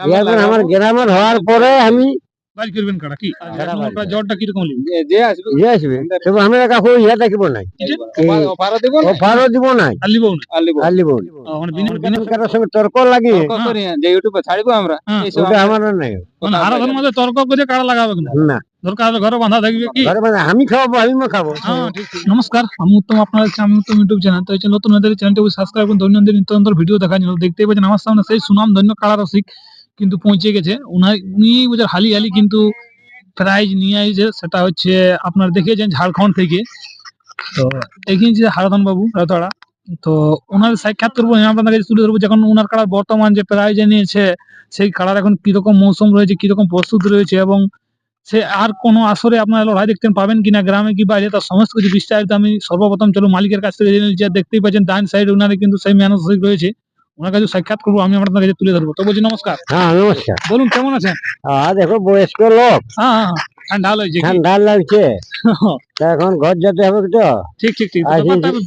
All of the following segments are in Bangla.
এখন আমার গ্রামের হওয়ার পরে আমি বাড়ি করবেন কাড়া কি? কাড়া বাড়ি। করব। জ্বরটা কীরকম যে আসবে। আসবে তবে আমি কাকু ইয়ে দেখিব নাই। অফার- অফারও দিব না অফারও দিব নাই। আর লিবও না? আর লিব আর লিব মানে বিনা বিনা কারোর সঙ্গে তর্ক লাগিয়ে তর্ক করি না, যে ইউটিউবে ছাড়িব আমরা হ্যাঁ, ওটা আমার নাই। মানে আরাধন মধ্যে তর্ক করে কাড়া লাগাবে না? না। দরকার ঘরে বাঁধা থাকবে কি? ঘরে মানে আমি খাব হ্যাঁ। নমস্কার। আমি উত্তম আপনার আমি উত্তম ইউটিউব চ্যানেল তো নতুন হয়ে চ্যানেলটি সাবস্ক্রাইব করুন। দৈনন্দিন নিত্য ভিডিও দেখার জন্য দেখতেই পাচ্ছেন। আমার সামনে সেই সুনাম ধন্য কাড়া রসিক। কিন্তু পৌঁছে গেছে। উনি বুঝে হালি হালি কিন্তু প্রাইজ নিয়ে আসছে সেটা হচ্ছে আপনার দেখেছেন ঝাড়খণ্ড থেকে। তো দেখিয়েছে হারাধন বাবু রাতড়া তো ওনার সাক্ষাৎ করব আমি আপনাদের কাছে তুলে ধরবো যখন ওনার কাড়ার বর্তমান যে প্রাইজ নিয়েছে, সেই কাড়ার এখন কীরকম মৌসুম রয়েছে, কীরকম প্রস্তুত রয়েছে এবং সে আর কোনো আসরে আপনারা লড়াই দেখতে পাবেন কিনা, গ্রামে কি বাইরে, তার সমস্ত কিছু বিস্তারিত আমি সর্বপ্রথম চলো মালিকের কাছ থেকে জেনে নিচ্ছি দেখতেই পাচ্ছেন ডান সাইড ওনারে কিন্তু সেই মানসিক রয়েছে। ওনার কাছে সাক্ষাৎ করব আমি আপনার কাছে তুলে ধরবো। তো বলছি নমস্কার। হ্যাঁ নমস্কার। বলুন কেমন আছেন? দেখো বয়স্ক লোক। হ্যাঁ হ্যাঁ হ্যাঁ, ঠান্ডা হলো ঠান্ডা লাগছে। এখন ঘর যেতে হবে তো? ঠিক ঠিক ঠিক।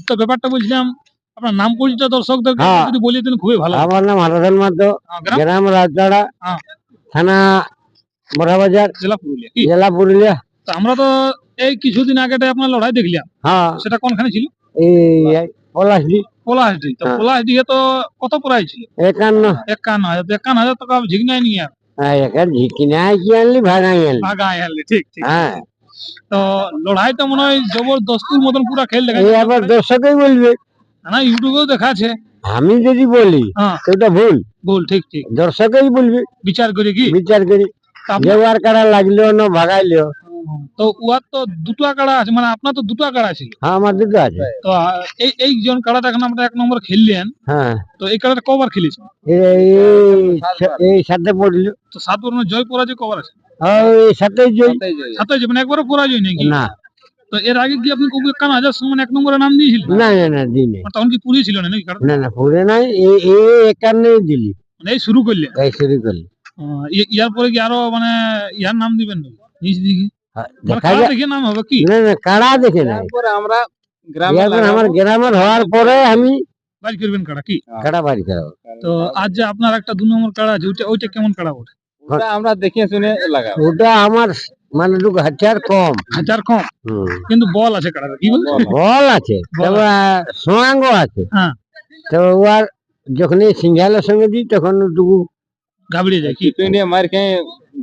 তো ব্যাপারটা বলছিলাম আপনার নাম পরিচয় দর্শকদের হ্যাঁ। যদি বলিয়ে দিন খুবই ভালো। আমার নাম হারাধন মাতো গ্রাম? গ্রাম রাজদাড়া। থানা বড়াবাজার জেলা পুরুলিয়া। কি? জেলা পুরুলিয়া। আমরা তো এই কিছুদিন আগে আপনার লড়াই দেখলাম। হ্যাঁ। সেটা কোনখানে ছিল? এই পলাশডি তো হ্যাঁ। তো কত ছিল? একান্ন। একান্ন হাজার একান্ন হাজার টাকা নিয়ে হ্যাঁ, কি আনলি ভাগাই আনলি। ভাগায় আনলে ঠিক ঠিক। হ্যাঁ। তো লড়াইটা মনে হয় জবরদস্তুর মতন পুরো খেল দেখা আবার দর্শকই বলবে। না ইউটিউবেও আমি যদি বলি হ্যাঁ। সেটা ভুল। বল ঠিক ঠিক। দর্শকই বলবে। বিচার করে কি? বিচার করি। লাগল না ভাগাইলো তো উয়ার তো দুটো আকাড়া আছে মানে আপনার তো দুটো আকাড়া ছিল হ্যাঁ আমার দুটো আছে। তো এই এই জন কাড়াটা এখন আমরা এক নম্বর খেললেন। হ্যাঁ। তো এই কাড়াটা কবার খেলেছে? এই সাথে পড়ল। তো সাত মানে জয় পরাজয় কবার আছে? এই সাথে জয়। সাত হয়েছে মানে একবারও পরাজয় নাকি না। তো এর আগে কি আপনি কবি একান্ন হাজার সমান এক নম্বরে নাম দিয়েছিলেন? না না না দিনে তখন কি পুরি ছিল না নাকি না না পুরে নাই এই এই একান্নে দিলি। মানে এই শুরু করলেন? এই শুরু করলি। ইয়ার পরে কি আরও মানে ইয়ার নাম দিবেন? নিজ দিকে? মানে দেখা কাড়া যায় দেখে নাম হবে কি? না না কাড়া দেখে নাই আমরা গ্রামে আমার গ্রামের হওয়ার পরে আমি বাড়ি করবেন কাড়া কি? কাড়া বাড়ি করাবো তো আজ যে আপনার একটা দু নম্বর কাড়া আছে ওইটা ওইটা কেমন কাড়া ওটা আমরা দেখে শুনে লাগাবো। ওটা আমার মানে হাজার কম। হাজার কম? কিন্তু বল আছে কাড়াটা কি বল বল আছে। তবে সোয়াঙ্গ আছে। হ্যাঁ। তো ওর যখন এই সিঙ্গালের সঙ্গে দিই তখন যায় কি? চিপিং দিয়ে মার খেয়ে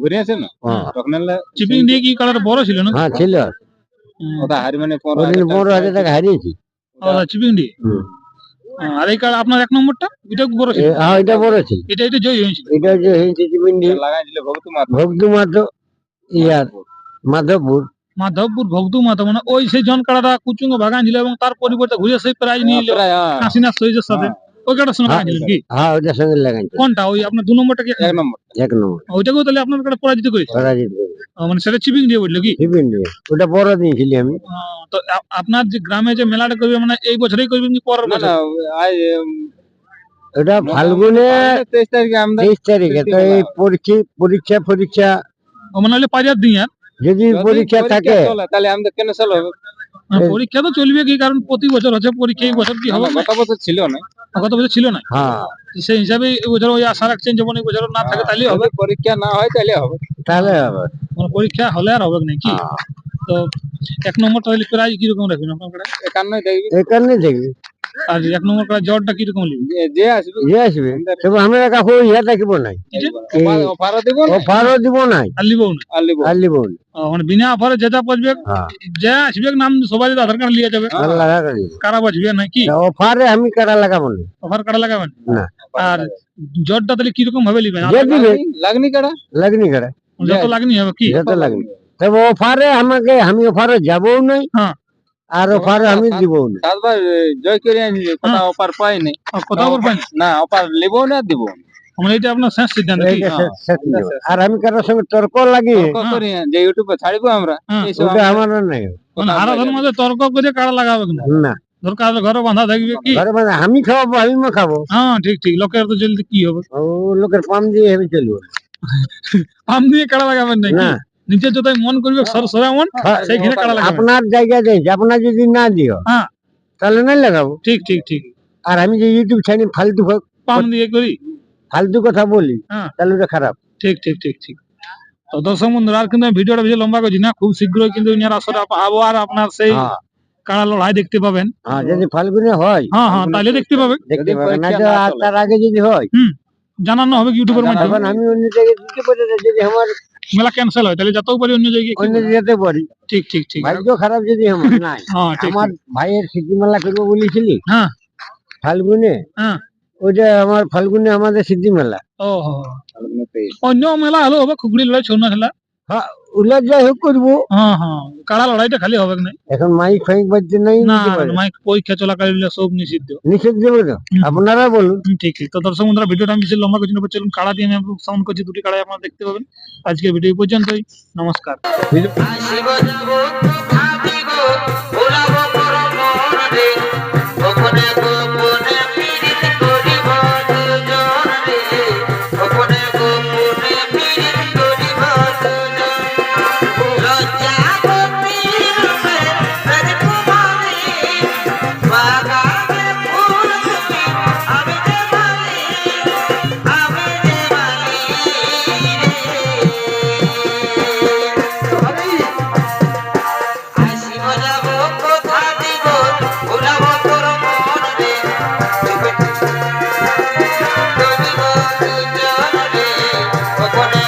ঘুরে আসে না? হ্যাঁ, তখন চিপিং দিয়ে কি কাড়াটা বড় ছিল না? হ্যাঁ ছিল। ওটা হারি মানে পনেরো হাজার টাকা পনেরো হাজার চিপিং দিয়ে? আর এই আপনার এক নম্বরটা? এটা বড় ছিল? হ্যাঁ এটা বড় ছিল। এটা এটা জয় হয়েছিল। এটা যে হয়েছে লাগাইছিল ভক্ত ভক্তি ইয়ার মাধবপুর। মাধবপুর ভক্তু মাথা মানে ওই সেই জন কাড়াটা কুচুঙ্গ ভাগান ছিল এবং তার পরিবর্তে ঘুরে সেই প্রাইজ নিয়ে এলো প্রায়, হ্যাঁ, সাথে। সঙ্গে হ্যাঁ। কি হ্যাঁ ওটার সঙ্গে লাগাইছে। কোনটা? ওই আপনার দু নম্বরটা কি? এক নম্বর। এক নম্বর। ওইটাকেও তাহলে আপনার কাছে পরাজিত করেছে পরাজিত মানে সেটা চিপিং দিয়ে বলল কি? জীবনী ওটা বড় দিয়েছিলি আমি। তো আপনার যে গ্রামে যে মেলাটা করবে মানে এই বছরই করবেন কি পরের বছর? না ফাল্গুনে তেইশ তারিখে আমরা তেইশ তারিখে তো এই পরীক্ষা পরীক্ষা পরীক্ষা। মানে হলে দিন আর যদি পরীক্ষা থাকে। তাহলে আমাদের ক্যান্সেল হবে পরীক্ষা তো চলবে কি? কারণ প্রতি বছর হচ্ছে পরীক্ষা এই বছর কি হবে? গত বছর ছিল না। গত বছর ছিল না। হ্যাঁ। সেই হিসাবে এই বছর ওই আশা রাখছেন যেমন এই না থাকে তাহলে হবে। পরীক্ষা না হয় তাহলে হবে। তাহলে হবে। মানে পরীক্ষা হলে আর হবে নাকি? তো এক নম্বর তাহলে প্রাইজ কীরকম রাখবেন আপনার একান্নই দেখবি। দেখবি। আর এক নম্বর কাছে জ্বরটা কীরকম লিখবে যে- যে আসবে যে আসবে তবে আমরা কাকু ইয়ে দেখিব নাই। অফারও দিব না অফারও দিব নাই। আর না? আর লিব আর লিব মানে বিনা অফারে যেটা হ্যাঁ। যে আসবে নাম সবাই আধার কার্ড লিয়ে যাবে। করি কারা বাজবে নাকি অফারে আমি কাটা লাগাবো না। অফার কার্ড লাগাবেন না। আর জ্বরটা তাহলে কীরকম ভাবে লিবেন লাগনি কাড়া লাগনি করে? যত লাগনি হবে কি? যত লাগনি। তবে অফারে আমাকে আমি অফারে যাবও নাই। হ্যাঁ। আর অফারে আমি দিব সাতবার জয় করে কোথাও হ্যাঁ। অফার আর কোথাও আবার পাই না। অফার লিব না দিব। মানে এটা আপনার শেষ সিদ্ধান্ত হ্যাঁ। দিব। আর আমি কারোর সঙ্গে তর্ক লাগিয়ে তর্ক করি যে ইউটিউবে ছাড়বো আমরা হ্যাঁ। ওটা আমার নাই। মানে পাই তর্ক করে কারা লাগাবে না না। দরকার হলে ঘরে বাঁধা থাকবে কি? ঘরে মানে আমি খাওয়াবো আমি মা খাব। হ্যাঁ ঠিক ঠিক। লোকের তো জলদি কি হবে? ও লোকের পাম দিয়ে আমি চলবো। পাম দিয়ে কারা লাগাবেন নাকি? না। নিজের যতই মন করবে সর মন হ্যাঁ, সেইখানে লাগাবেন আপনার দিয়েছে আপনার যদি না দিও হ্যাঁ। তাহলে নাই লাগাবো। ঠিক ঠিক ঠিক। আর আমি যে ইউটিউব ছাড়ি ফালতু পাম দিয়ে করি। ফালতু কথা বলি হ্যাঁ। তাহলে ওটা খারাপ। ঠিক ঠিক ঠিক ঠিক। তো দর্শক বন্ধুরা আর কিন্তু ভিডিওটা বেশি লম্বা করছি না খুব শীঘ্রই কিন্তু ইনার আসরে আবার আপনার সেই হ্যাঁ। কাড়া লড়াই দেখতে পাবেন। হ্যাঁ যদি ফাল্গুনে হয় হ্যাঁ হ্যাঁ তাহলে দেখতে পাবেন দেখতে না না তার আগে যদি হয়। জানানো হবে ইউটিউবের মাধ্যমে। আমি অন্য জায়গায় দিতে পারি যদি আমার মেলা ক্যান্সেল হয় তাহলে যেতেও পারি অন্য জায়গায় অন্য যেতে পারি। ঠিক ঠিক ঠিক। ভাগ্য খারাপ যদি আমার নাই। হ্যাঁ আমার ভাইয়ের স্মৃতিমেলা করব বলেছিলি? হ্যাঁ। ফাল্গুনে? হ্যাঁ। ওইটা আমার ফাল্গুনে আমাদের সিদ্ধি মেলা। ও। অন্য মেলা হলো হবে খুগড়ি লড়াই ছৌ খেলা উল্লাস যাই হোক করব। হ্যাঁ হ্যাঁ। কাড়া লড়াইটা খালি হবে না এখন মাইক ফাইক বাজছে নাই না মাইক পরীক্ষা চলাকালীন সব নিষিদ্ধ। নিষিদ্ধ তো? আপনারা বলুন। ঠিক ঠিক। তো দর্শক বন্ধুরা ভিডিওটা আমি বেশি লম্বা করছি না চলুন। কাড়া দিয়ে আমি সাউন্ড করছি দুটি কাড়াই আপনারা দেখতে পাবেন। আজকের ভিডিও পর্যন্ত পর্যন্তই। নমস্কার। そこに